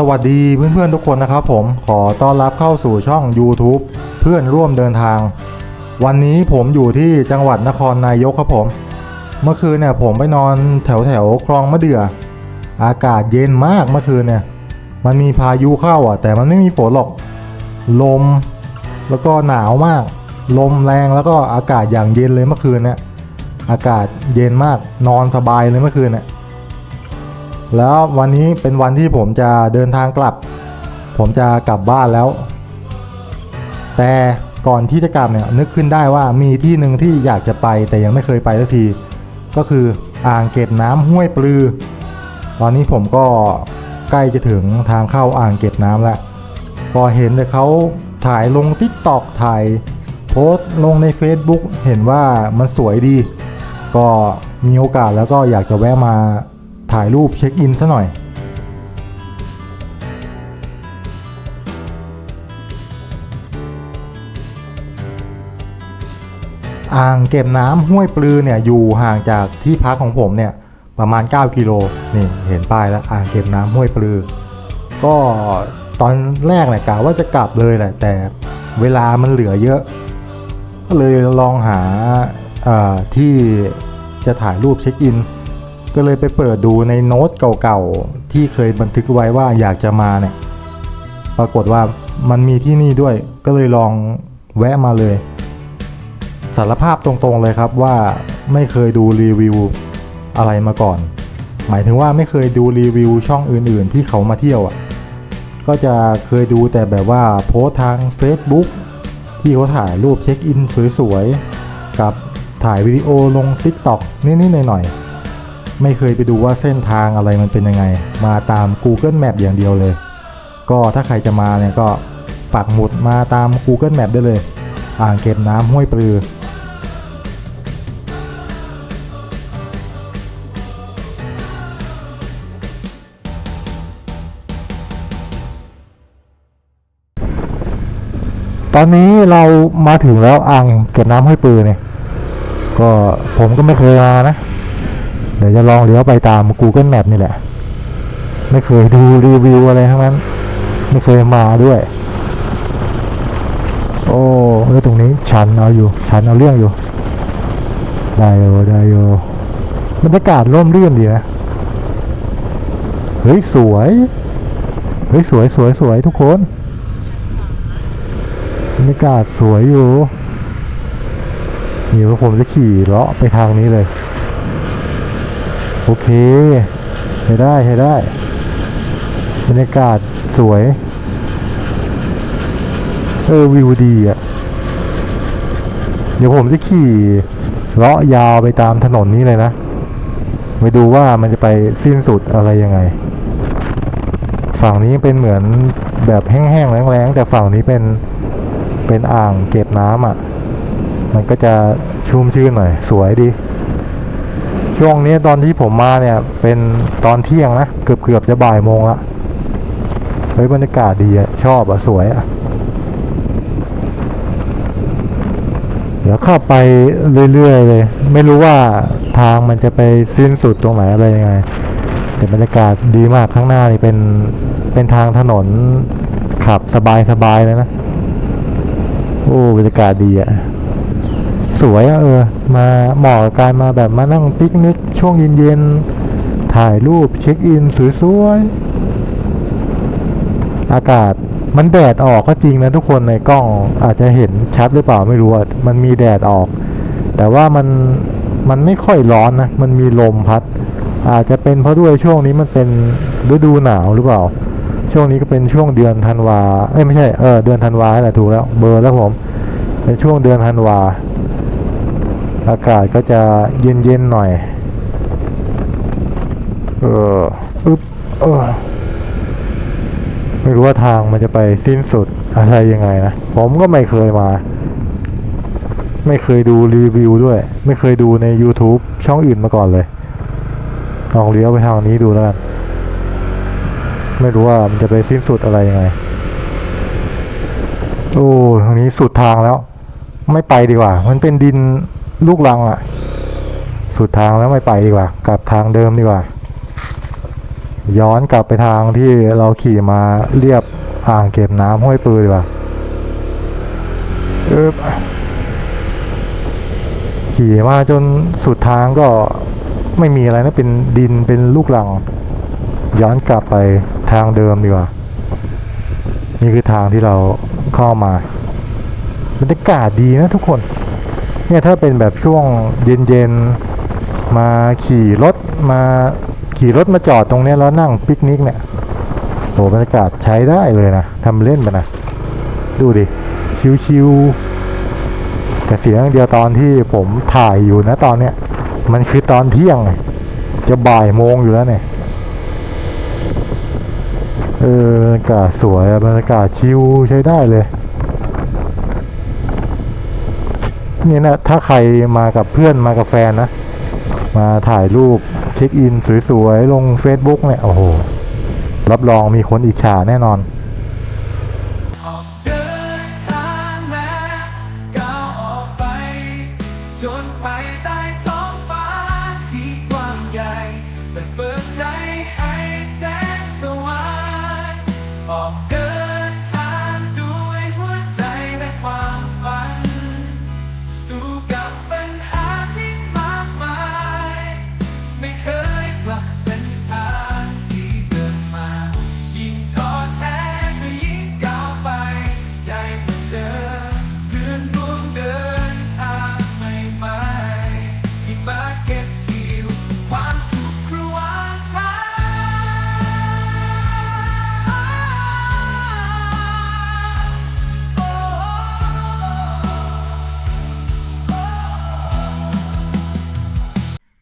สวัสดีเพื่อนๆทุกคนนะครับผมขอต้อนรับเข้าสู่ช่อง YouTube เพื่อนร่วมเดินทาง วันนี้ผมอยู่ที่จังหวัดนครนายกครับผม เมื่อคืนเนี่ยผมไปนอนแถวแถวคลองมะเดื่อ อากาศเย็นมากเมื่อคืนเนี่ย มันมีพายุเข้าอะ แต่มันไม่มีฝนหรอก ลมแล้วก็หนาวมาก ลมแรงแล้วก็อากาศอย่างเย็นเลยเมื่อคืนเนี่ยอากาศเย็นมากนอนสบายเลยเมื่อคืนเนี่ย แล้ววันนี้เป็นวันที่ผมจะเดินทางกลับ ผมจะกลับบ้านแล้ว แต่ก่อนที่จะกลับเนี่ยนึกขึ้นได้ว่ามีที่หนึ่งที่อยากจะไปแต่ยังไม่เคยไปสักที ก็คืออ่างเก็บน้ำห้วยปลือ ตอนนี้ผมก็ใกล้จะถึงทางเข้าอ่างเก็บน้ำแล้วพอเห็นแต่เขาถ่ายลง t ิ k t o k ถ่ายโพสต์ลงใน Facebook เห็นว่ามันสวยดี ก็มีโอกาสแล้วก็อยากจะแวะมา ถ่ายรูปเช็คอินซะหน่อย อ่างเก็บน้ำห้วยปลือเนี่ยอยู่ห่างจากที่พักของผมเนี่ยประมาณ 9 กิโลนี่เห็นป้ายแล้วอ่างเก็บน้ำห้วยปลือ ก็ตอนแรกเนี่ยกะว่าจะกลับเลยแหละแต่เวลามันเหลือเยอะ ก็เลยลองหาที่จะถ่ายรูปเช็คอิน ก็เลยไปเปิดดูในโน้ตเก่าๆที่เคยบันทึกไว้ว่าอยากจะมาเนี่ย ปรากฏว่ามันมีที่นี่ด้วย ก็เลยลองแวะมาเลย สารภาพตรงๆเลยครับว่าไม่เคยดูรีวิวอะไรมาก่อน หมายถึงว่าไม่เคยดูรีวิวช่องอื่นๆ ที่เขามาเที่ยวอะ ก็จะเคยดูแต่แบบว่าโพสต์ทาง Facebook ที่เขาถ่ายรูปเช็คอินสวยๆ กับถ่ายวิดีโอลง TikTok นิดๆหน่อยๆ ไม่เคยไปดูว่าเส้นทางอะไรมันเป็นยังไง มาตาม Google Map อย่างเดียวเลย ก็ถ้าใครจะมาเนี่ยก็ปักหมุดมาตาม Google Map ได้เลย อ่างเก็บน้ำห้วยปลือ ตอนนี้เรามาถึงแล้วอ่างเก็บน้ำห้วยปือเนี่ย ก็ผมก็ไม่เคยมานะ เดี๋ยวจะลองเลี้ยวไปตาม Google Map นี่แหละ ไม่เคยดูรีวิวอะไรทั้งนั้น ไม่เคยมาด้วย โอ้เออตรงนี้ชันเอาอยู่ ชันเอาเรื่องอยู่ ได้โยได้โยบรรยากาศร่มรื่นดีนะ เฮ้ย สวย เฮ้ย สวยสวยสวยทุกคนบรรยากาศสวยอยู่ นี่ว่าผมจะขี่เลาะไปทางนี้เลย โอเคใช้ได้ใช้ได้ บรรยากาศสวย เออ วิวดีอะ เดี๋ยวผมจะขี่เลาะยาวไปตามถนนนี้เลยนะไปดูว่ามันจะไปสิ้นสุดอะไรยังไง ฝั่งนี้เป็นเหมือนแบบแห้งๆแรงๆแต่ฝั่งนี้เป็นเป็นอ่างเก็บน้ำอะ มันก็จะชุ่มชื่นหน่อย สวยดี ช่วงนี้ตอนที่ผมมาเนี่ย เป็นตอนเที่ยงนะ เกือบเกือบจะบ่ายโมงละเฮ้ยบรรยากาศดีอะชอบอะสวยอะเดี๋ยวเข้าไปเรื่อยๆเลย ไม่รู้ว่าทางมันจะไปสิ้นสุดตรงไหนอะไรยังไงแต่บรรยากาศดีมากข้างหน้านี่เป็นเป็นทางถนนขับสบายๆเลยนะ โอ้บรรยากาศดีอะ สวยอะเออ มาเหมาะกับการมาแบบมานั่งปิกนิกช่วงเย็นๆ ถ่ายรูปเช็คอินสวยๆ อากาศมันแดดออกก็จริงนะทุกคนในกล้องอาจจะเห็นชัดหรือเปล่าไม่รู้มันมีแดดออก แต่ว่ามันมันไม่ค่อยร้อนนะ มันมีลมพัด อาจจะเป็นเพราะด้วยช่วงนี้มันเป็นฤดูหนาวหรือเปล่า ช่วงนี้ก็เป็นช่วงเดือนธันวา เอ้ยไม่ใช่ เออเดือนธันวาแหละถูกแล้ว เบอร์แล้วผม เป็นช่วงเดือนธันวา อากาศก็จะเย็นเย็นๆหน่อย เอออึ๊บเออไม่รู้ว่าทางมันจะไปสิ้นสุดอะไรยังไงนะ ผมก็ไม่เคยมา ไม่เคยดูรีวิวด้วย ไม่เคยดูใน YouTube ช่องอื่นมาก่อนเลยลองเลี้ยวไปทางนี้ดูแล้วกัน ไม่รู้ว่ามันจะไปสิ้นสุดอะไรยังไง โอ้ทางนี้สุดทางแล้ว ไม่ไปดีกว่า มันเป็นดิน ลูกรังอะสุดทางแล้วไม่ไปดีกว่า กลับทางเดิมดีกว่า ย้อนกลับไปทางที่เราขี่มาเรียบอ่างเก็บน้ำห้วยปือดีกว่าขี่มาจนสุดทางก็ไม่มีอะไรนะเป็นดินเป็นลูกหลัง ย้อนกลับไปทางเดิมดีกว่า นี่คือทางที่เราเข้ามาบรรยากาศดีนะทุกคน เนี่ยถ้าเป็นแบบช่วงเย็นๆมาขี่รถมาขี่รถมาจอดตรงนี้แล้วนั่งปิกนิกเนี่ยโหบรรยากาศใช้ได้เลยนะทำเล่นไปนะ ดูดิ ชิวๆแต่เสียงเดียวตอนที่ผมถ่ายอยู่นะตอนเนี้ยมันคือตอนเที่ยง จะบ่ายโมงอยู่แล้วเนี่ยเออบรรยากาศสวยบรรยากาศชิวใช้ได้เลย เนี่ยนะถ้าใครมากับเพื่อนมากับแฟนนะ มาถ่ายรูปเช็คอินสวยๆ ลง Facebook เนี่ย โอ้โห รับรองมีคนอิจฉาแน่นอนจนไปใต้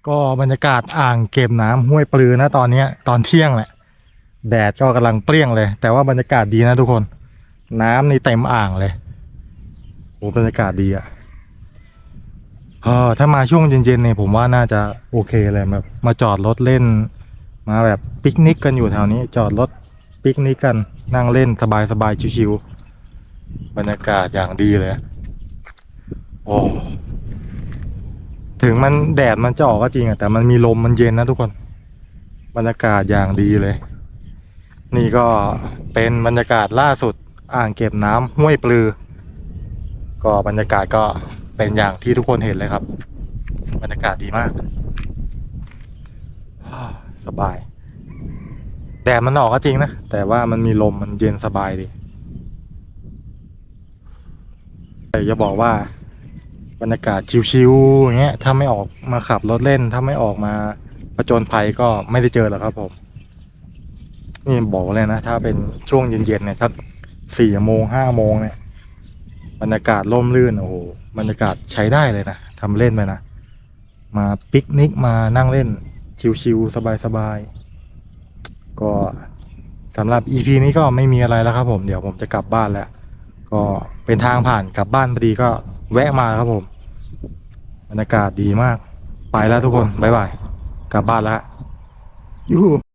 ก็บรรยากาศอ่างเก็บน้ำห้วยปลือนะตอนเนี้ยตอนเที่ยงแหละ แดดก็กำลังเปรี้ยงเลย แต่ว่าบรรยากาศดีนะทุกคน น้ำนี่เต็มอ่างเลยโอ้บรรยากาศดีอะเออถ้ามาช่วงเย็นๆเนี่ยผมว่าน่าจะโอเคเลยแบบมาจอดรถเล่น มาแบบปิกนิกกันอยู่แถวนี้ จอดรถปิกนิกกันนั่งเล่นสบายๆชิวๆบรรยากาศอย่างดีเลย โอ้ ถึงมันแดดมันจะออกก็จริงอะแต่มันมีลมมันเย็นนะทุกคน บรรยากาศอย่างดีเลย นี่ก็เป็นบรรยากาศล่าสุดอ่างเก็บน้ำห้วยปลือ ก็บรรยากาศก็เป็นอย่างที่ทุกคนเห็นเลยครับ บรรยากาศดีมาก สบาย แดดมันออกก็จริงนะ แต่ว่ามันมีลมมันเย็นสบายดีแต่จะบอกว่า บรรยากาศชิวๆอย่างเงี้ยถ้าไม่ออกมาขับรถเล่น ถ้าไม่ออกมาประจนภัยก็ไม่ได้เจอหรอกครับผมนี่บอกเลยนะถ้าเป็นช่วงเย็นๆเนี่ยสักสี่โมงห้าโมงเนี่ยบรรยากาศร่มรื่นโอ้โหบรรยากาศใช้ได้เลยนะทำเล่นไปนะมาปิกนิกมานั่งเล่น ชิวๆสบายๆก็สำหรับ EP นี้ก็ไม่มีอะไรแล้วครับผมเดี๋ยวผมจะกลับบ้านแล้ว ก็เป็นทางผ่านกลับบ้านพอดีก็ แวะมาครับผมบรรยากาศดีมาก ไปแล้วทุกคน บ๊ายบาย กลับบ้านแล้วยูหู